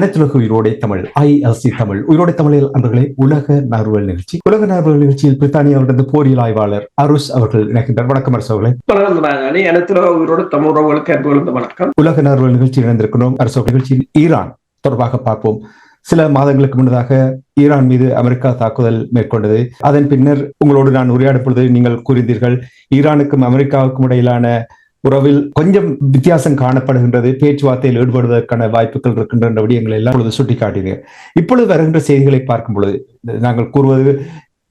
அனைத்துலக உயிரோடை தமிழ் ஐஎல்சி தமிழ். உயிரோடை தமிழில் அன்பர்களே உலக நார்வல் நிகழ்ச்சி. உலக நார்வல் நிகழ்ச்சியில் பிரித்தானியாவிலிருந்து போரியல் ஆய்வாளர் அருஷ் அவர்கள் இணைக்கின்றார் வணக்கம் அரசு அவர்களே. வணக்கம் நாங்கள் அனைத்துல உயிரோடு தமிழ் உறவுகளுக்கு அன்புகளுக்கு வணக்கம். உலக நார்வல் நிகழ்ச்சியில் இணைந்திருக்கிறோம் அரசு நிகழ்ச்சியில் ஈரான் தொடர்பாக பார்ப்போம். சில மாதங்களுக்கு முன்னதாக ஈரான் மீது அமெரிக்கா தாக்குதல் மேற்கொண்டது. அதன் பின்னர் உங்களோடு நான் உரையாடும் பொழுது நீங்கள் கூறினீர்கள் ஈரானுக்கும் அமெரிக்காவுக்கும் இடையிலான உறவில் கொஞ்சம் வித்தியாசம் காணப்படுகின்றது பேச்சுவார்த்தையில் ஈடுபடுவதற்கான வாய்ப்புகள் இருக்கின்ற விடயங்கள் எல்லாம் இப்பொழுது சுட்டிக்காட்டினீர்கள் இப்பொழுது வருகின்ற செய்திகளை பார்க்கும் பொழுது நாங்கள் கூறுவது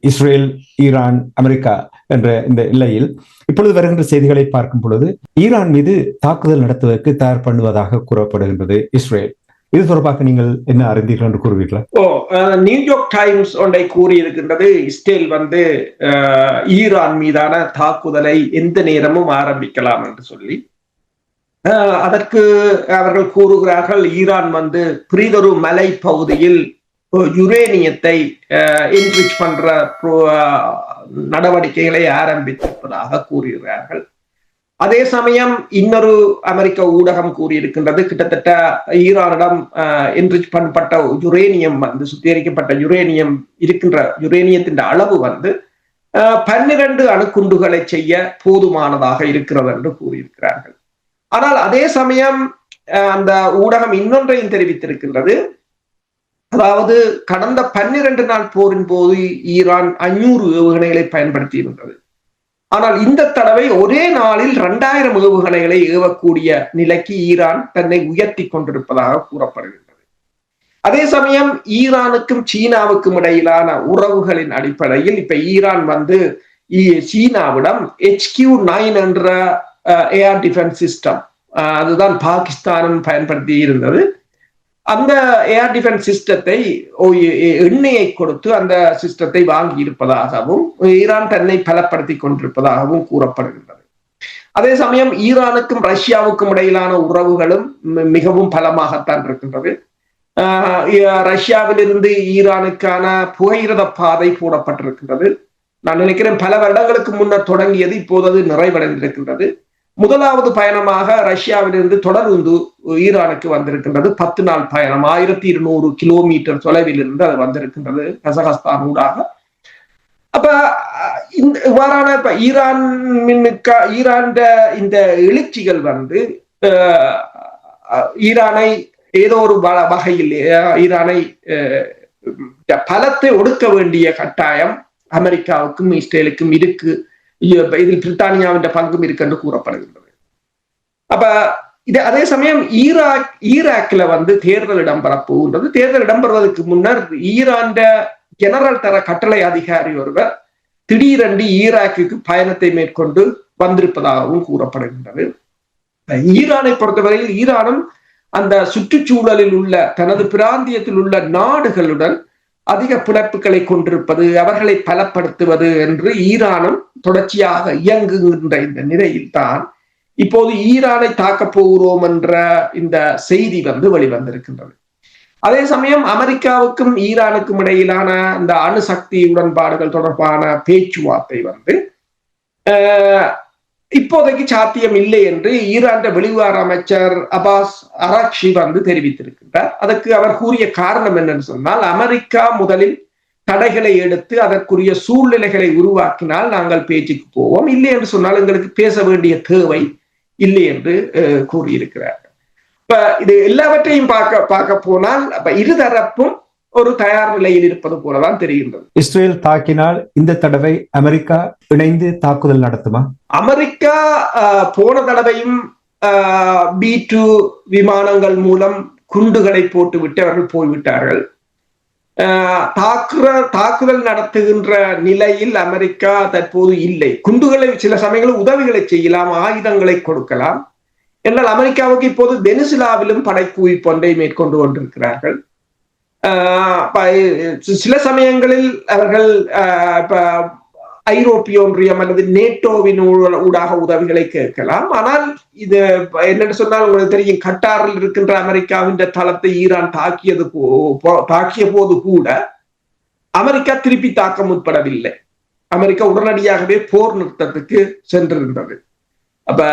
இஸ்ரேல் ஈரான் அமெரிக்கா என்ற இந்த எல்லையில் இப்பொழுது வருகின்ற செய்திகளை பார்க்கும் பொழுது ஈரான் மீது தாக்குதல் நடத்துவதற்கு தயார் பண்ணுவதாக கூறப்படுகின்றது இஸ்ரேல். இது தொடர்பாக நீங்கள் என்ன அறிந்தீர்கள் என்று கூறுவீர்களா? ஓ நியூயார்க் டைம்ஸ் ஒன்றை கூறியிருக்கின்றது. இஸ்ரேல் வந்து ஈரான் மீதான தாக்குதலை எந்த நேரமும் ஆரம்பிக்கலாம் என்று சொல்லி. அதற்கு அவர்கள் கூறுகிறார்கள் ஈரான் வந்து பிரிதொரு மலை பகுதியில் யுரேனியத்தை என்ரிச் பண்ற நடவடிக்கைகளை ஆரம்பித்திருப்பதாக கூறுகிறார்கள். அதே சமயம் இன்னொரு அமெரிக்க ஊடகம் கூறியிருக்கின்றது கிட்டத்தட்ட ஈரானிடம் என்ரிச் பண்ணப்பட்ட யுரேனியம் வந்து சுத்திகரிக்கப்பட்ட யுரேனியம் இருக்கின்ற யுரேனியத்தின் அளவு வந்து பன்னிரண்டு அணுக்குண்டுகளை செய்ய போதுமானதாக இருக்கிறது என்று கூறியிருக்கிறார்கள். ஆனால் அதே சமயம் அஹ், அந்த ஊடகம் இன்னொன்றையும் தெரிவித்திருக்கின்றது. அதாவது கடந்த பன்னிரண்டு நாள் போரின் போது ஈரான் ஐநூறு ஏவுகணைகளை பயன்படுத்தி இருந்தது ஆனால் இந்த தடவை ஒரே நாளில் இரண்டாயிரம் ஏவுகணைகளை ஏவக்கூடிய நிலைக்கு ஈரான் தன்னை உயர்த்தி கொண்டிருப்பதாக கூறப்படுகின்றது. அதே சமயம் ஈரானுக்கும் சீனாவுக்கும் இடையிலான உறவுகளின் அடிப்படையில் இப்ப ஈரான் வந்து சீனாவிடம் HQ நைன் என்ற ஏஆர் டிஃபென்ஸ் சிஸ்டம் அதுதான் பாகிஸ்தானும் பயன்படுத்தி இருந்தது அந்த ஏர் டிஃபென்ஸ் சிஸ்டத்தை எண்ணெயை கொடுத்து அந்த சிஸ்டத்தை வாங்கி இருப்பதாகவும் ஈரான் தன்னை பலப்படுத்தி கொண்டிருப்பதாகவும் கூறப்படுகின்றது. அதே சமயம் ஈரானுக்கும் ரஷ்யாவுக்கும் இடையிலான உறவுகளும் மிகவும் பலமாகத்தான் இருக்கின்றது. ஆஹ் ரஷ்யாவிலிருந்து ஈரானுக்கான புகையிரத பாதை போடப்பட்டிருக்கின்றது. நான் நினைக்கிறேன் பல வருடங்களுக்கு முன்னர் தொடங்கியது இப்போது அது நிறைவடைந்திருக்கின்றது. முதலாவது பயணமாக ரஷ்யாவிலிருந்து தொடர்ந்து ஈரானுக்கு வந்திருக்கின்றது. பத்து நாள் பயணம். ஆயிரத்தி இருநூறு கிலோமீட்டர் தொலைவில் இருந்து அது வந்திருக்கின்றது. கசகஸ்தான் ஊடாக. அப்ப இந்த இவ்வாறான இப்ப ஈரான் மின்னுக்கா ஈரான் இந்த எழுச்சிகள் வந்து அஹ், ஈரானை ஏதோ ஒரு வகையில் ஈரானை பலத்தை ஒடுக்க வேண்டிய கட்டாயம் அமெரிக்காவுக்கும் இஸ்ரேலுக்கும் இருக்கு. இதில் பிரித்தானியாவின் பங்கும் இருக்கு என்று கூறப்படுகின்றது அப்ப இது அதே சமயம் ஈராக் ஈராக்ல வந்து தேர்தல் இடம்பெறப்புன்றது தேர்தல் இடம்பெறுவதற்கு முன்னர் ஈரான் ஜெனரல் தர கட்டளை அதிகாரி ஒருவர் திடீரென்று ஈராக்குக்கு பயணத்தை மேற்கொண்டு வந்திருப்பதாகவும் கூறப்படுகின்றது ஈரானை பொறுத்தவரையில் ஈரானும் அந்த சுற்றுச்சூழலில் உள்ள தனது பிராந்தியத்தில் உள்ள நாடுகளுடன் அதிக பிணைப்புகளை கொண்டிருப்பது அவர்களை பலப்படுத்துவது என்று ஈரானும் தொடர்ச்சியாக இயங்குகின்ற இந்த நிலையில்தான் இப்போது ஈரானை தாக்கப் போகிறோம் என்ற இந்த செய்தி வந்து வெளிவந்திருக்கின்றது. அதே சமயம் அமெரிக்காவுக்கும் ஈரானுக்கும் இடையிலான இந்த அணுசக்தி உடன்பாடுகள் தொடர்பான பேச்சுவார்த்தை வந்து இப்போதைக்கு சாத்தியம் இல்லை என்று ஈரான் வெளிவார அமைச்சர் அபாஸ் அராக்ஷி வந்து தெரிவித்திருக்கின்றார். அதற்கு அவர் கூறிய காரணம் என்னன்னு சொன்னால் அமெரிக்கா முதலில் தடைகளை எடுத்து அதற்குரிய சூழ்நிலைகளை உருவாக்கினால் நாங்கள் பேச்சுக்கு போவோம். இல்லை என்று சொன்னால் எங்களுக்கு பேச வேண்டிய தேவை இல்லை என்று அஹ், கூறியிருக்கிறார். இப்ப இது எல்லாவற்றையும் பார்க்க பார்க்க போனால் இருதரப்பும் ஒரு தயார் நிலையில் இருப்பது போலதான் தெரிகின்றது. இஸ்ரேல் தாக்கினால் இந்த தடவை அமெரிக்கா இணைந்து தாக்குதல் நடத்துமா? அமெரிக்கா போன தடவையும் பி டூ விமானங்கள் மூலம் குண்டுகளை போட்டுவிட்டு அவர்கள் போய்விட்டார்கள். ஆஹ், தாக்குற தாக்குதல் நடத்துகின்ற நிலையில் அமெரிக்கா தற்போது இல்லை. குண்டுகளை சில சமயங்களில் உதவிகளை செய்யலாம் ஆயுதங்களை கொடுக்கலாம். என்றால் அமெரிக்காவுக்கு இப்போது வெனிசுலாவிலும் படைக்குவிப்பு ஒன்றை மேற்கொண்டு கொண்டிருக்கிறார்கள். சில சமயங்களில் அவர்கள் ஆஹ் ஐரோப்பிய ஒன்றியம் அல்லது நேட்டோவின் ஊடாக உதவிகளை கேட்கலாம். ஆனால் இது என்னென்னு சொன்னால் உங்களுக்கு தெரியும் கட்டாரில் இருக்கின்ற அமெரிக்காவின் தளத்தை ஈரான் தாக்கியது தாக்கிய போது கூட அமெரிக்கா திருப்பி தாக்க முற்படவில்லை. அமெரிக்கா உடனடியாகவே போர் நிறுத்தத்துக்கு சென்றிருந்தது. அப்ப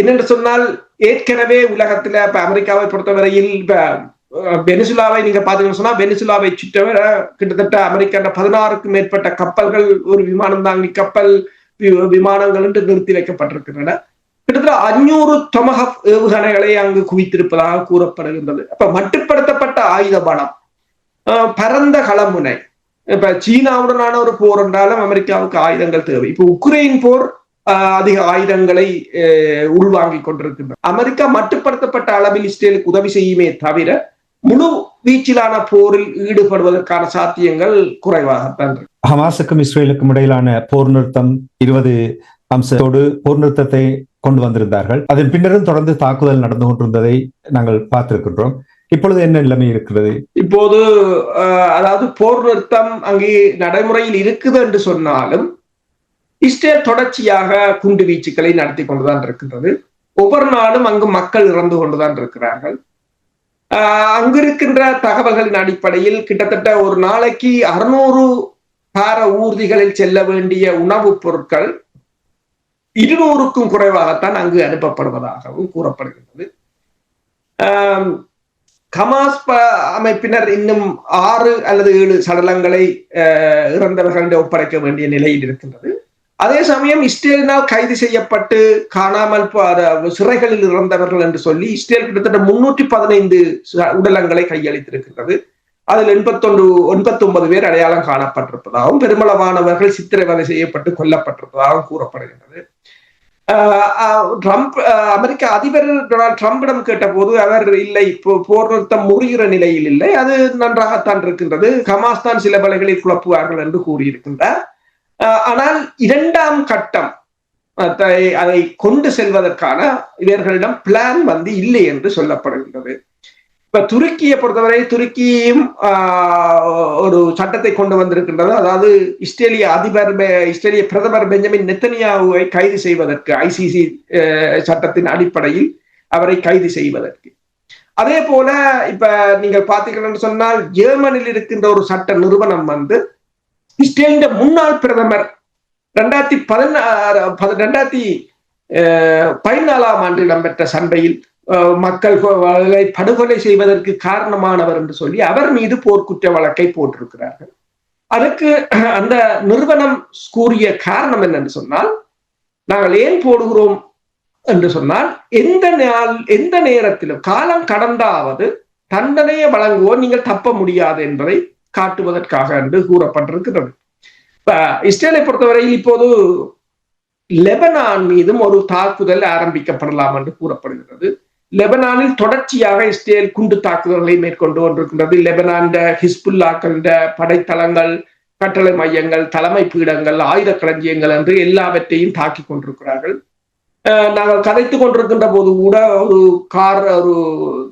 என்னென்று சொன்னால் ஏற்கனவே உலகத்துல இப்ப அமெரிக்காவை பொறுத்தவரையில் இப்ப வெனிசுலாவை நீங்க பாத்தீங்கன்னு சொன்னா வெனிசுலாவை சுற்றவர கிட்டத்தட்ட அமெரிக்கா பதினாறுக்கும் மேற்பட்ட கப்பல்கள் ஒரு விமானம் தாங்கி கப்பல் விமானங்கள் என்று நிறுத்தி வைக்கப்பட்டிருக்கின்றன. கிட்டத்தட்ட அஞ்சூறு தொமக ஏவுகணைகளை அங்கு குவித்திருப்பதாக கூறப்படுகின்றது. அப்ப மட்டுப்படுத்தப்பட்ட ஆயுத பலம் பரந்த களமுனை. இப்ப சீனாவுடனான ஒரு போர் என்றாலும் அமெரிக்காவுக்கு ஆயுதங்கள் தேவை. இப்ப உக்ரைன் போர் அதிக ஆயுதங்களை உள்வாங்கிக் கொண்டிருக்கின்றன அமெரிக்கா மட்டுப்படுத்தப்பட்ட அளவில் இஸ்ரேலுக்கு உதவி செய்யுமே தவிர முழு வீச்சிலான போரில் ஈடுபடுவதற்கான சாத்தியங்கள் குறைவாகத்தான் இருக்கு. ஹமாஸுக்கும் இஸ்ரேலுக்கும் இடையிலான போர் நிறுத்தம் இருபது அம்சத்தோடு போர் நிறுத்தத்தை கொண்டு வந்திருந்தார்கள். அதன் பின்னரும் தொடர்ந்து தாக்குதல் நடந்து கொண்டிருந்ததை நாங்கள் பார்த்திருக்கின்றோம். இப்பொழுது என்ன நிலைமை இருக்கிறது? இப்போது அதாவது போர் நிறுத்தம் அங்கே நடைமுறையில் இருக்குது என்று சொன்னாலும் இஸ்ரேல் தொடர்ச்சியாக குண்டு வீச்சுக்களை நடத்தி கொண்டுதான் இருக்கின்றது. ஒவ்வொரு நாளும் அங்கு மக்கள் இறந்து கொண்டுதான் இருக்கிறார்கள். அங்கு இருக்கின்ற தகவல்களின் அடிப்படையில் கிட்டத்தட்ட ஒரு நாளைக்கு அறுநூறு பார ஊர்திகளில் செல்ல வேண்டிய உணவுப் பொருட்கள் இருநூறுக்கும் குறைவாகத்தான் அங்கு அனுப்பப்படுவதாகவும் கூறப்படுகின்றது. கமாஸ் அமைப்பினர் இன்னும் ஆறு அல்லது ஏழு சடலங்களை இறந்தவர்களிடம் ஒப்படைக்க வேண்டிய நிலையில் இருக்கின்றது. அதே சமயம் இஸ்ரேலினால் கைது செய்யப்பட்டு காணாமல் சிறைகளில் இறந்தவர்கள் என்று சொல்லி இஸ்ரேல் கிட்டத்தட்ட முன்னூற்றி பதினைந்து உடலங்களை கையளித்திருக்கின்றது. அதில் எண்பத்தொன்று எண்பத்தி ஒன்பது பேர் அடையாளம் காணப்பட்டிருப்பதாகவும் பெருமளவானவர்கள் சித்திரவதை செய்யப்பட்டு கொல்லப்பட்டிருப்பதாகவும் கூறப்படுகின்றது. ஆஹ் ஆஹ் ட்ரம்ப் அமெரிக்க அதிபர் டொனால்ட் ட்ரம்பிடம் கேட்டபோது அவர் இல்லை இப்போ போர் நிறுத்தம் முறிகிற நிலையில் இல்லை அது நன்றாகத்தான் இருக்கின்றது. ஹமாஸ் தான் சில வேளைகளில் குழப்புவார்கள் என்று கூறியிருக்கின்றார். ஆனால் இரண்டாம் கட்டம் அதை கொண்டு செல்வதற்கான இவர்களிடம் பிளான் வந்து இல்லை என்று சொல்லப்படுகின்றது. இப்ப துருக்கியை பொறுத்தவரை துருக்கியும் ஆஹ், ஒரு சட்டத்தை கொண்டு வந்திருக்கின்றது. அதாவது இஸ்ரேலிய அதிபர் பெ- இஸ்ரேலிய பிரதமர் பெஞ்சமின் நெத்தனியாவை கைது செய்வதற்கு ஐசிசி சட்டத்தின் அடிப்படையில் அவரை கைது செய்வதற்கு. அதே போல இப்ப நீங்கள் பார்த்தீங்கன்னு சொன்னால் ஜெர்மனில் இருக்கின்ற ஒரு சட்ட நிறுவனம் வந்து இஸ்ரேலின் முன்னாள் பிரதமர் ரெண்டாயிரத்தி பதினாறு ரெண்டாயிரத்தி பதினாலாம் ஆண்டு இடம்பெற்ற சண்டையில் மக்கள் படுகொலை செய்வதற்கு காரணமானவர் என்று சொல்லி அவர் மீது போர்க்குற்ற வழக்கை போட்டிருக்கிறார்கள். அதுக்கு அந்த நிறுவனம் கூறிய காரணம் என்னன்னு சொன்னால் நாங்கள் ஏன் போடுகிறோம் என்று சொன்னால் எந்த நாள் எந்த நேரத்திலும் காலம் கடந்தாவது தண்டனையை வழங்குவோம் நீங்கள் தப்ப முடியாது என்பதை காட்டுவதற்காக என்று கூறப்பட்டிருக்கிறது. இப்ப இஸ்ரேலை பொறுத்தவரையில் இப்போது லெபனான் மீதும் ஒரு தாக்குதல் ஆரம்பிக்கப்படலாம் என்று கூறப்படுகிறது. லெபனானில் தொடர்ச்சியாக இஸ்ரேல் குண்டு தாக்குதல்களை மேற்கொண்டு கொண்டிருக்கின்றது. லெபனான் ஹிஸ்புல்லாக்கள் படைத்தளங்கள் கட்டளை மையங்கள் தலைமை பீடங்கள் ஆயுத களஞ்சியங்கள் என்று எல்லாவற்றையும் தாக்கி கொண்டிருக்கிறார்கள். நாங்கள் கதைத்து கொண்டிருக்கின்ற போது கூட ஒரு கார் ஒரு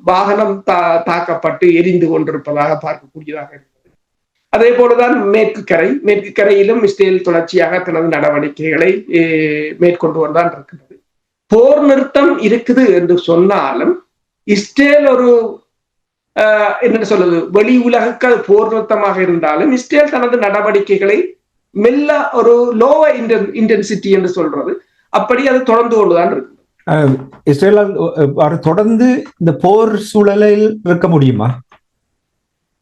வாகனம் தா தாக்கப்பட்டு எரிந்து கொண்டிருப்பதாக பார்க்கக்கூடியதாக இருக்கு. அதே போலதான் மேற்கு கரை மேற்கு கரையிலும் இஸ்ரேல் தொடர்ச்சியாக தனது நடவடிக்கைகளை மேற்கொண்டு வந்தான் இருக்கிறது. போர் நிறுத்தம் இருக்குது என்று சொன்னாலும் இஸ்ரேல் ஒரு என்ன சொல்றது வெளி உலகுக்கு அது போர் நிறுத்தமாக இருந்தாலும் இஸ்ரேல் தனது நடவடிக்கைகளை மெல்ல ஒரு லோவர் இன்டென்சிட்டி என்று சொல்றது அப்படி அது தொடர்ந்து கொண்டுதான் இருக்கு இஸ்ரேலால் தொடர்ந்து இந்த போர் சூழலில் இருக்க முடியுமா?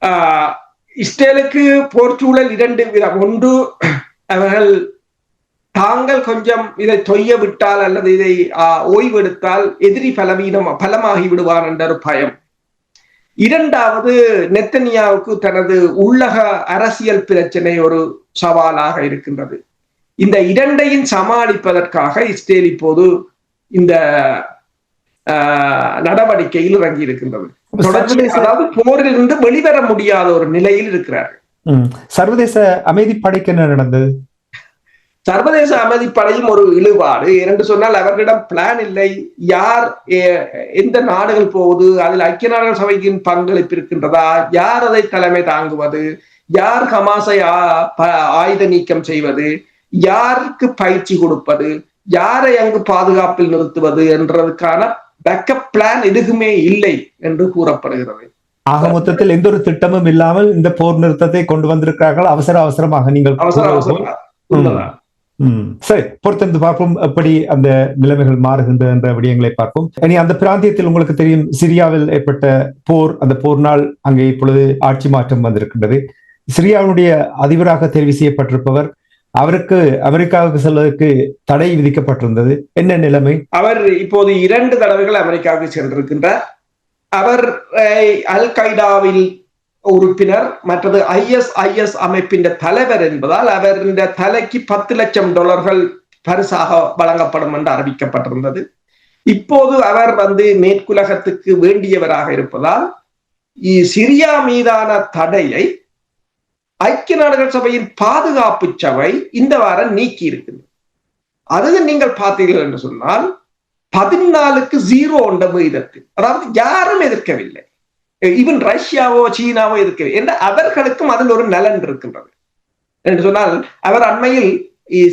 ஆஹ், இஸ்ரேலுக்கு போர் சூழல் இரண்டு விதம். ஒன்று அவர்கள் தாங்கள் கொஞ்சம் இதை தொய்ய விட்டால் அல்லது இதை ஆஹ், ஓய்வெடுத்தால் எதிரி பலவீனம் பலமாகி விடுவார் என்ற ஒரு பயம். இரண்டாவது நெத்தனியாவுக்கு தனது உள்ளக அரசியல் பிரச்சனை ஒரு சவாலாக இருக்கின்றது. இந்த இரண்டையும் சமாளிப்பதற்காக இஸ்ரேல் இப்போது இந்த நடவடிக்கையில் இறங்கி இருக்கின்றது தொடர்ச்சி அதாவது போரிலிருந்து வெளிவர முடியாத ஒரு நிலையில் இருக்கிறார்கள். ம். சர்வதேச அமைதி படைக்கு என்ன நடந்தது? சர்வதேச அமைதிப்படையும் ஒரு இழுபாடு. என்று சொன்னால் அவர்களிடம் பிளான் இல்லை. யார் எந்த நாடுகள் போகுது அதில் ஐக்கிய நாடுகள் சபையின் பங்களிப்பு இருக்கின்றதா? யார் அதை தலைமை தாங்குவது? யார் ப- ஆயுத நீக்கம் செய்வது? யாருக்கு பயிற்சி கொடுப்பது? யாரை அங்கு பாதுகாப்பில் நிறுத்துவது என்றதுக்கான பேக்கப் பிளான் எதுவுமே இல்லை என்று கூறப்படுகிறது. ஆக மொத்தத்தில் எந்த ஒரு திட்டமும் இல்லாமல் இந்த போர் நிறுத்தத்தை கொண்டு வந்திருக்கிறார்கள். அவசர அவசரமாக நீங்கள். சரி பொறுத்திருந்து பார்ப்போம் எப்படி அந்த நிலைமைகள் மாறுகின்ற என்ற விடயங்களை பார்ப்போம். இனி அந்த பிராந்தியத்தில் உங்களுக்கு தெரியும் சிரியாவில் ஏற்பட்ட போர் அந்த போர்னால் அங்கே இப்பொழுது ஆட்சி மாற்றம் வந்திருக்கின்றது. சிரியாவுடைய அதிபராக தெரிவு செய்யப்பட்டிருப்பவர் அவருக்கு அமெரிக்காவுக்கு செல்வதற்கு தடை விதிக்கப்பட்டிருந்தது. என்ன நிலைமை? அவர் இப்போது இரண்டு தடவைகள் அமெரிக்காவுக்கு சென்றிருக்கின்றார். அவர் அல் கைடாவில் உறுப்பினர் மற்றது ஐஎஸ்ஐஎஸ் அமைப்பின் தலைவர் என்பதால் அவர் இந்த தலைக்கு பத்து லட்சம் டாலர்கள் பரிசாக வழங்கப்படும் என்று அறிவிக்கப்பட்டிருந்தது. இப்போது அவர் வந்து மேற்குலகத்துக்கு வேண்டியவராக இருப்பதால் சிரியா மீதான தடையை ஐக்கிய நாடுகள் சபையின் பாதுகாப்பு சபை இந்த வாரம் நீக்கி இருக்குது அது நீங்கள் பார்த்தீர்கள் என்று சொன்னால் பதினாலுக்கு ஜீரோ என்ற விகிதத்தில் அதாவது யாரும் எதிர்க்கவில்லை. ஈவன் ரஷ்யாவோ சீனாவோ எதிர்க்கவில்லை. என்ற அவர்களுக்கும் அதில் ஒரு நலன் இருக்கின்றது. என்று சொன்னால் அவர் அண்மையில்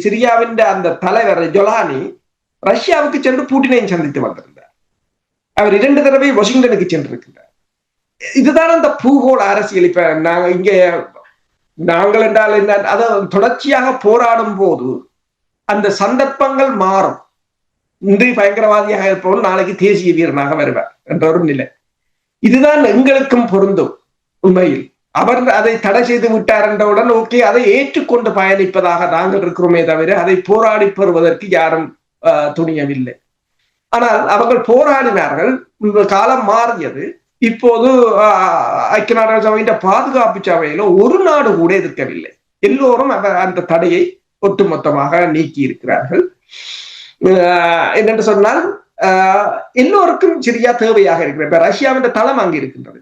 சிரியாவின் அந்த தலைவர் ஜொலானி ரஷ்யாவுக்கு சென்று பூட்டினையும் சந்தித்து வந்திருந்தார். அவர் இரண்டு தடவை வாஷிங்டனுக்கு சென்றிருக்கின்றார். இதுதான் அந்த பூகோள அரசியல். இப்ப நாங்க இங்க நாங்கள் என்றால் என்ன? அதாவது தொடர்ச்சியாக போராடும் போது அந்த சந்தர்ப்பங்கள் மாறும். இன்று பயங்கரவாதியாக இருப்பவன் நாளைக்கு தேசிய வீரனாக வருவார் என்ற ஒரு நிலை. இதுதான் எங்களுக்கும் பொருந்தும் உண்மையில். அவர் அதை தடை செய்து விட்டார் என்றவுடன் ஓகே அதை ஏற்றுக்கொண்டு பயணிப்பதாக நாங்கள் இருக்கிறோமே தவிர அதை போராடி பெறுவதற்கு யாரும் துணியவில்லை. ஆனால் அவர்கள் போராடினார்கள். இந்த காலம் மாறியது. இப்போது ஆஹ், ஐக்கிய நாடுகள் சபையின் பாதுகாப்பு சபையில ஒரு நாடு கூட எதிர்க்கவில்லை. எல்லோரும் அந்த தடையை ஒட்டுமொத்தமாக நீக்கி இருக்கிறார்கள் என்னென்று சொன்னால் ஆஹ் எல்லோருக்கும் சிரியா தேவையாக இருக்கிறது. இப்ப ரஷ்யாவின் தளம் அங்கு இருக்கின்றது.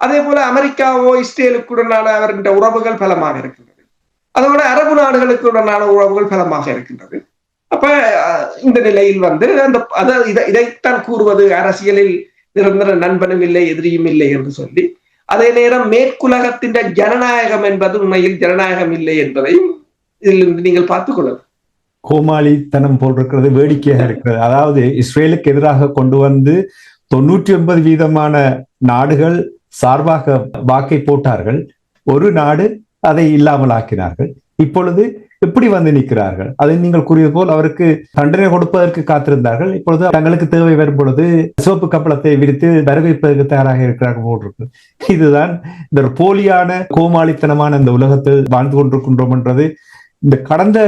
அதே போல அமெரிக்காவோ இஸ்ரேலுக்குடனான அவர்கிட்ட உறவுகள் பலமாக இருக்கின்றது. அதோட அரபு நாடுகளுக்குடனான உறவுகள் பலமாக இருக்கின்றது. அப்ப இந்த நிலையில் வந்து அந்த அதை இதை இதைத்தான் கூறுவது அரசியலில் நிரந்தர நண்பனும் இல்லை எதிரியும் இல்லை என்று சொல்லி அதே நேரம் மேற்குலகத்தின் ஜனநாயகம் என்பது உண்மையில் ஜனநாயகம் இல்லை என்பதையும் இதிலிருந்து நீங்கள் பார்த்துக் கொள்ளலாம். கோமாளித்தனம் போல் இருக்கிறது வேடிக்கையாக இருக்கிறது. அதாவது இஸ்ரேலுக்கு எதிராக கொண்டு வந்து தொண்ணூற்றி ஒன்பது வீதமான நாடுகள் சார்பாக வாக்கை போட்டார்கள். ஒரு நாடு அதை இல்லாமல் ஆக்கினார்கள் இப்பொழுது எப்படி வந்து நிற்கிறார்கள். அதை நீங்கள் கூறியது போல் அவருக்கு தண்டனை கொடுப்பதற்கு காத்திருந்தார்கள். இப்பொழுது தங்களுக்கு தேவை வரும் பொழுது சிவப்பு கப்பலத்தை விரித்து வரவேற்பதற்கு தயாராக இருக்கிறார்கள் போல் இதுதான் இந்த ஒரு போலியான கோமாளித்தனமான இந்த உலகத்தில் வாழ்ந்து கொண்டிருக்கின்றோம் என்றது. இந்த கடந்த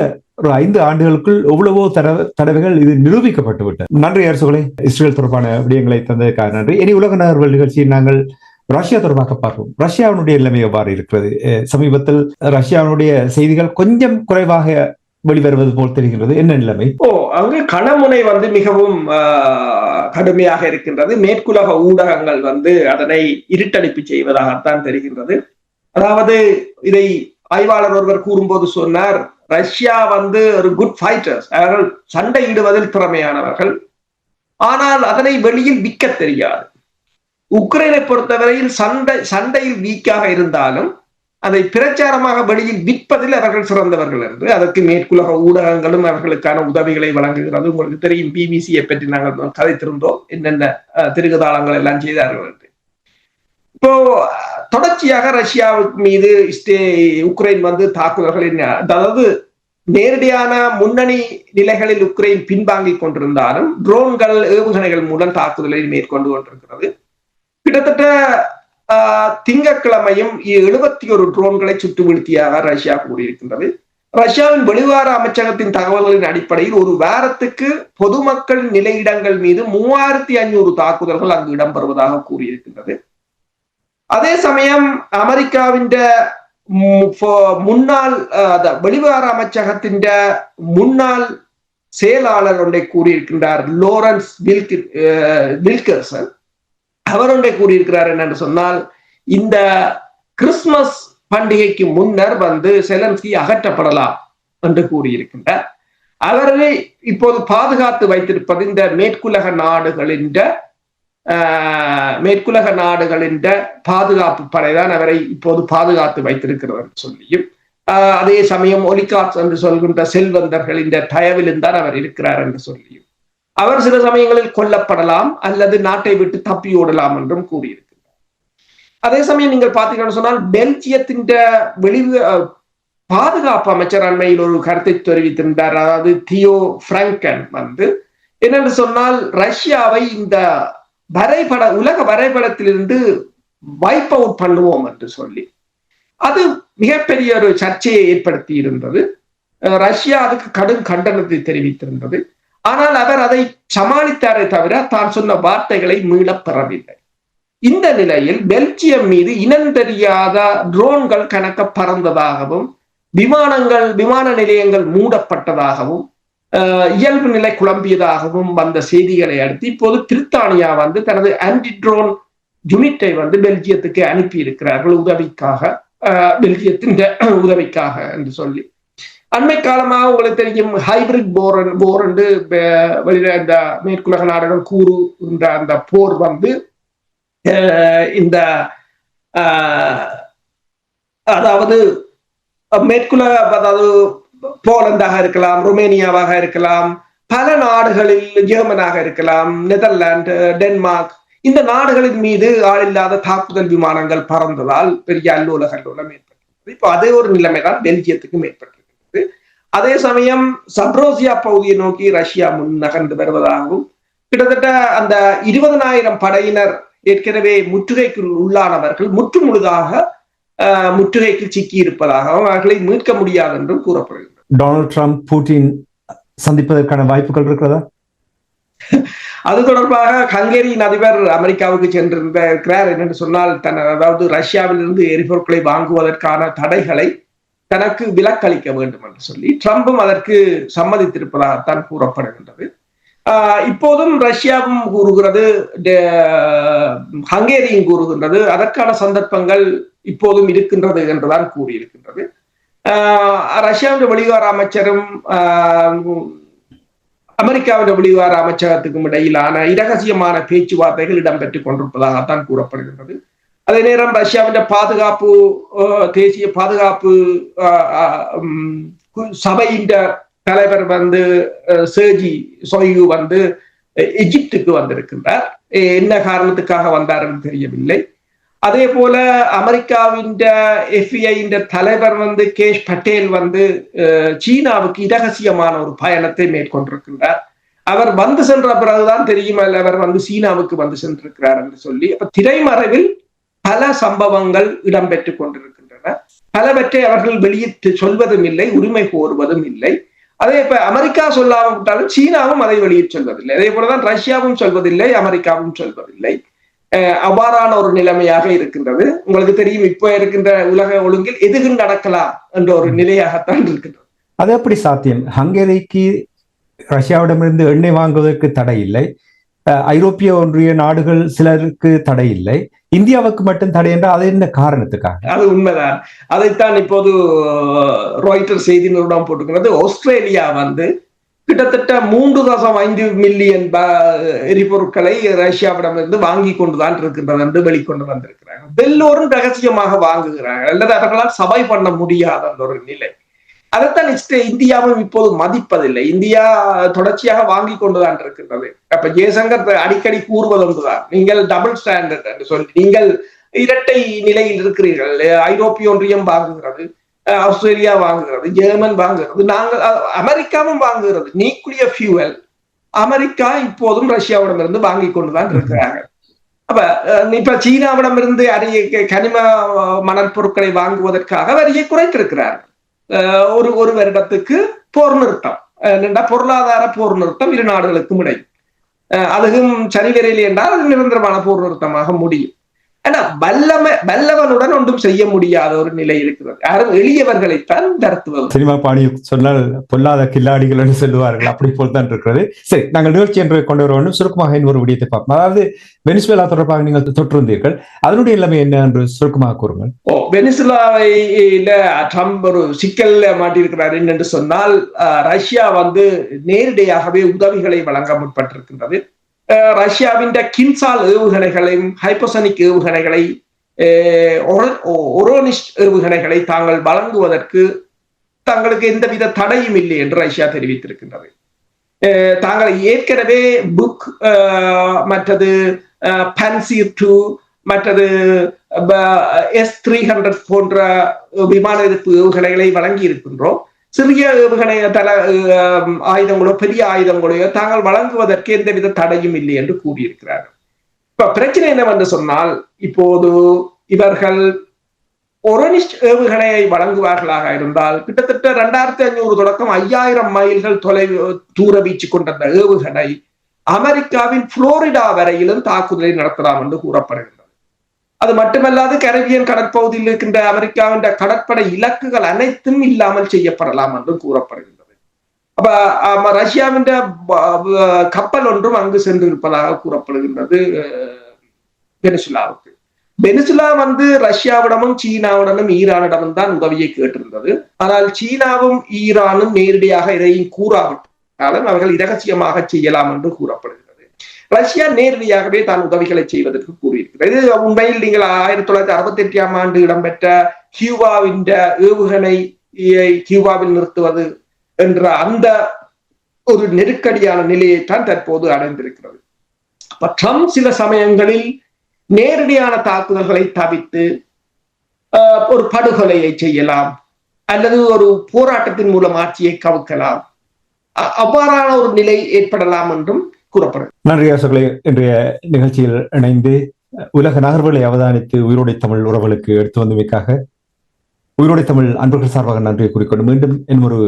ஒரு ஐந்து ஆண்டுகளுக்குள் எவ்வளவோ தடவை தடவைகள் இது நிரூபிக்கப்பட்டு விட்டது நன்றி அரசுகளே. இஸ்ரேல் தொடர்பான விடயங்களை தந்ததுக்காக நன்றி. இனி உலக நகர்வு நிகழ்ச்சியை நாங்கள் ரஷ்யா தொடர்பாக பார்ப்போம். ரஷ்யாவினுடைய நிலைமை எவ்வாறு இருக்கிறது? சமீபத்தில் ரஷ்யாவினுடைய செய்திகள் கொஞ்சம் குறைவாக வெளிவருவது போல் தெரிகிறது என்ன நிலைமை? ஓ அங்கு கணமுனை வந்து மிகவும் ஆஹ், கடுமையாக இருக்கின்றது. மேற்குலக ஊடகங்கள் வந்து அதனை இருட்டடிப்பு செய்வதாகத்தான் தெரிகின்றது. அதாவது இதை ஆய்வாளர் ஒருவர் கூறும்போது சொன்னார் ரஷ்யா வந்து ஒரு குட் ஃபைட்டர்ஸ் அவர்கள் சண்டையிடுவதில் திறமையானவர்கள். ஆனால் அதனை வெளியில் விற்க தெரியாது. உக்ரைனை பொறுத்தவரையில் சண்டை சண்டையில் வீக்காக இருந்தாலும் அதை பிரச்சாரமாக வெளியில் விற்பதில் அவர்கள் சிறந்தவர்கள் என்று அதற்கு மேற்குலக ஊடகங்களும் அவர்களுக்கான உதவிகளை வழங்குகிறது. உங்களுக்கு தெரியும் பிபிசியை பற்றி நாங்கள் கதைத்திருந்தோம். என்னென்ன அஹ், திருகுதாளங்கள் எல்லாம் செய்தார்கள் என்று. இப்போ தொடர்ச்சியாக ரஷ்யாவுக்கு மீது இஸ்ரே உக்ரைன் வந்து தாக்குதல்களின் அதாவது நேரடியான முன்னணி நிலைகளில் உக்ரைன் பின்வாங்கிக் கொண்டிருந்தாலும் ட்ரோன்கள் ஏவுகணைகள் மூலம் தாக்குதலை மேற்கொண்டு கொண்டிருக்கிறது. கிட்டத்தட்ட திங்கக்கிழமையும் எழுபத்தி ஒரு ட்ரோன்களை சுட்டு வீழ்த்தியாக ரஷ்யா கூறியிருக்கின்றது. ரஷ்யாவின் வெளிவார அமைச்சகத்தின் தகவல்களின் அடிப்படையில் ஒரு வாரத்துக்கு பொதுமக்கள் நிலையிடங்கள் மீது மூவாயிரத்தி ஐநூறு தாக்குதல்கள் அங்கு இடம்பெறுவதாக கூறியிருக்கின்றது. அதே சமயம் அமெரிக்காவின் முன்னாள் வெளிவார அமைச்சகத்தின் முன்னாள் செயலாளர் ஒன்றை கூறியிருக்கின்றார் லோரன்ஸ் வில்கர்சன். அவர் ஒன்றை கூறியிருக்கிறார் என்னென்று சொன்னால் இந்த கிறிஸ்துமஸ் பண்டிகைக்கு முன்னர் வந்து செலன்ஸ்கி அகற்றப்படலாம் என்று கூறியிருக்கின்றார். அவரை இப்போது பாதுகாத்து வைத்திருப்பது இந்த மேற்குலக நாடுகளின் மேற்குலக நாடுகளின் பாதுகாப்பு படைதான் அவரை இப்போது பாதுகாத்து வைத்திருக்கிறது சொல்லியும் அதே சமயம் ஒலிகாட்ஸ் என்று சொல்கின்ற செல்வந்தர்களின் தயவிலும் தான் அவர் இருக்கிறார் என்று சொல்லியும். அவர் சில சமயங்களில் கொல்லப்படலாம் அல்லது நாட்டை விட்டு தப்பி ஓடலாம் என்றும் கூறியிருக்கிறார் அதே சமயம் நீங்கள் பார்த்தீங்கன்னு சொன்னால் பெல்ஜியத்தின் வெளி பாதுகாப்பு அமைச்சர் அண்மையில் ஒரு கருத்தை தெரிவித்திருந்தார். அதாவது தியோ பிராங்கன் வந்து என்னென்று சொன்னால் ரஷ்யாவை இந்த வரைபட உலக வரைபடத்திலிருந்து வைப் அவுட் பண்ணுவோம் என்று சொல்லி அது மிகப்பெரிய ஒரு சர்ச்சையை ஏற்படுத்தி இருந்தது ரஷ்யா அதுக்கு கடும் கண்டனத்தை தெரிவித்திருந்தது. ஆனால் அவர் அதை சமாளித்தாரே தவிர தான் சொன்ன வார்த்தைகளை மீளப் பெறவில்லை. இந்த நிலையில் பெல்ஜியம் மீது இனம் தெரியாத ட்ரோன்கள் கணக்க பறந்ததாகவும் விமானங்கள் விமான நிலையங்கள் மூடப்பட்டதாகவும் இயல்பு நிலை குழம்பியதாகவும் வந்த செய்திகளை அடுத்து இப்போது பிரித்தானியா வந்து தனது ஆன்டி ட்ரோன் யூனிட்டை வந்து பெல்ஜியத்துக்கு அனுப்பி இருக்கிறார்கள் உதவிக்காக பெல்ஜியத்தின் உதவிக்காக என்று சொல்லி. அண்மை காலமாக உங்களுக்கு தெரியும் ஹைபிரிட் போர் போர் என்று வெளியில இந்த மேற்குலக நாடுகள் கூறு என்ற அந்த போர் வந்து இந்த அதாவது மேற்குலக அதாவது போலந்தாக இருக்கலாம் ருமேனியாவாக இருக்கலாம் பல நாடுகளில் ஜெர்மனாக இருக்கலாம் நெதர்லாந்து டென்மார்க் இந்த நாடுகளின் மீது ஆளில்லாத தாக்குதல் விமானங்கள் பறந்ததால் பெரிய அல்லோல கல்லோலம் ஏற்பட்டது. இப்போ அதே ஒரு நிலைமை தான் பெல்ஜியத்துக்கும் ஏற்பட்டது. அதே சமயம் சப்ரோசியா பகுதியை நோக்கி ரஷ்யா முன் நகர்ந்து வருவதாகவும் கிட்டத்தட்ட அந்த இருபதனாயிரம் படையினர் ஏற்கனவே முற்றுகைக்கு உள்ளானவர்கள் முற்று முழுதாக முற்றுகைக்கு சிக்கி இருப்பதாகவும் அவர்களை மீட்க முடியாது என்றும் கூறப்படுகிறது டொனால்ட் ட்ரம்ப் புட்டின் சந்திப்பதற்கான வாய்ப்புகள் இருக்கிறதா? அது தொடர்பாக ஹங்கேரியின் அதிபர் அமெரிக்காவுக்கு சென்றிருந்த இருக்கிறார் என்று சொன்னால் தன் அதாவது ரஷ்யாவிலிருந்து எரிபொருட்களை வாங்குவதற்கான தடைகளை தனக்கு விலக்களிக்க வேண்டும் என்று சொல்லி ட்ரம்பும் அதற்கு சம்மதித்திருப்பதாகத்தான் கூறப்படுகின்றது. இப்போதும் ரஷ்யாவும் கூறுகிறது ஹங்கேரியும் கூறுகின்றது. அதற்கான சந்தர்ப்பங்கள் இப்போதும் இருக்கின்றது என்றுதான் கூறியிருக்கின்றது. ரஷ்யாவின் வெளிவார அமைச்சரும் அமெரிக்காவின் வெளிவார அமைச்சகத்துக்கும் இடையிலான இரகசியமான பேச்சுவார்த்தைகள் இடம்பெற்றுக் கொண்டிருப்பதாகத்தான் கூறப்படுகின்றது. அதே நேரம் ரஷ்யாவின் பாதுகாப்பு தேசிய பாதுகாப்பு சபையின் தலைவர் வந்து சேஜி சொய்கு வந்து எஜிப்துக்கு வந்திருக்கின்றார். என்ன காரணத்துக்காக வந்தார் என்று தெரியவில்லை. அதே போல அமெரிக்காவின் எஃப்ஐயின் தலைவர் வந்து கேஷ் பட்டேல் வந்து சீனாவுக்கு இரகசியமான ஒரு பயணத்தை மேற்கொண்டிருக்கின்றார். அவர் வந்து சென்ற பிறகுதான் தெரியும் அவர் வந்து சீனாவுக்கு வந்து சென்றிருக்கிறார் என்று சொல்லி அப்ப திரைமறைவில் பல சம்பவங்கள் இடம்பெற்றுக் கொண்டிருக்கின்றன. பலவற்றை அவர்கள் வெளியிட்டு சொல்வதும் இல்லை உரிமை கோருவதும் இல்லை. அதே இப்ப அமெரிக்கா சொல்லாவிட்டாலும் சீனாவும் அதை வெளியிட்டு சொல்வதில்லை. அதே போலதான் ரஷ்யாவும் சொல்வதில்லை அமெரிக்காவும் சொல்வதில்லை. அவ்வாறான ஒரு நிலைமையாக இருக்கின்றது. உங்களுக்கு தெரியும் இப்ப இருக்கின்ற உலக ஒழுங்கில் எதுவும் நடக்கலாம் என்ற ஒரு நிலையாகத்தான் இருக்கின்றது. அது எப்படி சாத்தியம்? ஹங்கேரிக்கு ரஷ்யாவிடமிருந்து எண்ணெய் வாங்குவதற்கு தடை இல்லை. ஐரோப்பிய ஒன்றிய நாடுகள் சிலருக்கு தடை இல்லை இந்தியாவுக்கு மட்டும் தடை என்றால் அது என்ன காரணத்துக்காக? அது உண்மைதான். அதைத்தான் இப்போது ராய்டர் செய்தி நிறுவனம் போட்டுக்கிறது ஆஸ்திரேலியா வந்து கிட்டத்தட்ட மூன்று தசம் ஐந்து மில்லியன் எரிபொருட்களை ரஷ்யாவிடமிருந்து வாங்கி கொண்டுதான் இருக்கின்றது என்று வெளிக்கொண்டு வந்திருக்கிறார்கள். எல்லோரும் ரகசியமாக வாங்குகிறார்கள். அல்லது அவர்களால் சபை பண்ண முடியாத ஒரு நிலை. அதைத்தான் இந்தியாவும் இப்போது மதிப்பதில்லை. இந்தியா தொடர்ச்சியாக வாங்கி கொண்டுதான் இருக்கின்றது. அப்ப ஜெயசங்கர் அடிக்கடி கூறுவது ஒன்றுதான். நீங்கள் டபுள் ஸ்டாண்டர்ட் என்று சொல்லி நீங்கள் இரட்டை நிலையில் இருக்கிறீர்கள். ஐரோப்பிய ஒன்றியம் வாங்குகிறது ஆஸ்திரேலியா வாங்குகிறது ஜெர்மன் வாங்குகிறது நாங்கள் அமெரிக்காவும் வாங்குகிறது. நியூக்ளியர் ஃபியூவல் அமெரிக்கா இப்போதும் ரஷ்யாவிடமிருந்து வாங்கி கொண்டுதான் இருக்கிறார்கள். அப்ப இப்ப சீனாவிடமிருந்து அரிய கனிம மணல் பொருட்களை வாங்குவதற்காக வரியை குறைத்திருக்கிறார்கள். ஒரு ஒரு வருடத்துக்கு போர் நிறுத்தம். பொருளாதார போர் நிறுத்தம் இரு நாடுகளுக்கும் இடையும் அதுவும் சரி வரையில் என்றால் அது நிரந்தரமான போர் நிறுத்தமாக முடியும். ஆனா வல்லம வல்லவனுடன் ஒன்றும் செய்ய முடியாத ஒரு நிலை இருக்கிறது. யாரும் எளியவர்களைத்தான் தருத்துவது சினிமா பாணி சொன்னால் பொல்லாத கில்லாடிகள் என்று சொல்லுவார்கள். அப்படி போல் தான் இருக்கிறது. சரி நாங்கள் நிகழ்ச்சி என்று கொண்டு வர வேண்டும் சுருக்கமாக இன்னொரு விடயத்தை பார்ப்போம். அதாவது வெனிசுவேலா தொடர்பாக நீங்கள் தொற்றிருந்தீர்கள். அதனுடைய நிலைமை என்ன என்று சுருக்கமாக கூறுங்கள். ஓ வெனிசுலாவில ட்ரம்ப் ஒரு சிக்கல்ல மாட்டியிருக்கிறார் என்று சொன்னால் ரஷ்யா வந்து நேரடியாகவே உதவிகளை வழங்க முற்பட்டிருக்கின்றது. ரஷ்யாவின் கின்சால் ஏவுகணைகளையும் ஹைப்போசனிக் ஏவுகணைகளை அஹ், ஒரோனிஸ்ட் ஏவுகணைகளை தாங்கள் வழங்குவதற்கு தங்களுக்கு எந்தவித தடையும் இல்லை என்று ரஷ்யா தெரிவித்திருக்கின்றது. அஹ், தாங்கள் ஏற்கனவே புக் மற்றது பன்சீர் டூ மற்றது எஸ் த்ரீ ஹண்ட்ரட் போன்ற விமான எதிர்ப்பு ஏவுகணைகளை வழங்கி இருக்கின்றோம் சிறிய ஏவுகணை தல ஆயுதங்களோ பெரிய ஆயுதங்களையோ தாங்கள் வழங்குவதற்கு எந்தவித தடையும் இல்லை என்று கூறியிருக்கிறார்கள். இப்ப பிரச்சனை என்னவென்று சொன்னால் இப்போது இவர்கள் ஒரனிஸ்ட் ஏவுகணையை வழங்குவார்களாக இருந்தால் கிட்டத்தட்ட இரண்டாயிரத்தி ஐநூறு தொடக்கம் ஐயாயிரம் மைல்கள் தொலைவு தூர வீச்சு கொண்ட அந்த ஏவுகணை அமெரிக்காவின் புளோரிடா வரையிலும் தாக்குதலை நடத்தலாம் என்று கூறப்படுகிறது. அது மட்டுமல்லாது கரபியன் கடற்பகுதியில் இருக்கின்ற அமெரிக்காவின் கடற்படை இலக்குகள் அனைத்தும் இல்லாமல் செய்யப்படலாம் என்று கூறப்படுகின்றது. அப்ப ரஷ்யாவின் கப்பல் ஒன்றும் அங்கு சென்றிருப்பதாக கூறப்படுகின்றது வெனிசுலாவுக்கு. வெனிசுலா வந்து ரஷ்யாவிடமும் சீனாவிடமும் ஈரானிடமும் தான் உதவியை கேட்டிருந்தது. ஆனால் சீனாவும் ஈரானும் நேரடியாக இதையும் கூறாவிட்டாலும் அவர்கள் இரகசியமாக செய்யலாம் என்று கூறப்படுகிறது. ரஷ்யா நேரடியாகவே தான் உதவிகளை செய்வதற்கு கூறியிருக்கிறது. உண்மையில் நீங்கள் ஆயிரத்தி தொள்ளாயிரத்தி அறுபத்தி எட்டாம் ஆண்டு இடம்பெற்ற கியூபாவின் ஏவுகணை கியூபாவில் நிறுத்துவது என்ற அந்த ஒரு நெருக்கடியான நிலையைத்தான் தற்போது அடைந்திருக்கிறது. அப்ப ட்ரம்ப் சில சமயங்களில் நேரடியான தாக்குதல்களை தவிர்த்து ஆஹ், ஒரு படுகொலையை செய்யலாம் அல்லது ஒரு போராட்டத்தின் மூலம் ஆட்சியை கவுக்கலாம். அ- அவ்வாறான ஒரு நிலை ஏற்படலாம் என்றும் கூறப்படுகிறது நன்றி அரசுகளை இன்றைய நிகழ்ச்சியில் இணைந்து உலக நகர்வுகளை அவதானித்து உயிரோடை தமிழ் உறவுகளுக்கு எடுத்து வந்தமைக்காக உயிரோடை தமிழ் அன்பர்கள் சார்பாக நன்றியை கூறிக்கொண்டு மீண்டும் இன்னொரு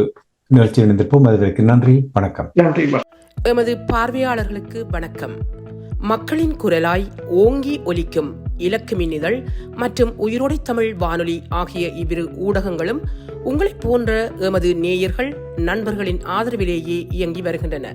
நிகழ்ச்சியில் இணைந்திருப்போம். அதற்கு நன்றி வணக்கம். நன்றி எமது பார்வையாளர்களுக்கு வணக்கம். மக்களின் குரலாய் ஓங்கி ஒலிக்கும் இலக்கு மின்னிதழ் மற்றும் உயிரோடை தமிழ் வானொலி ஆகிய இவ்விரு ஊடகங்களும் உங்களைப் போன்ற எமது நேயர்கள் நண்பர்களின் ஆதரவிலேயே இயங்கி வருகின்றன.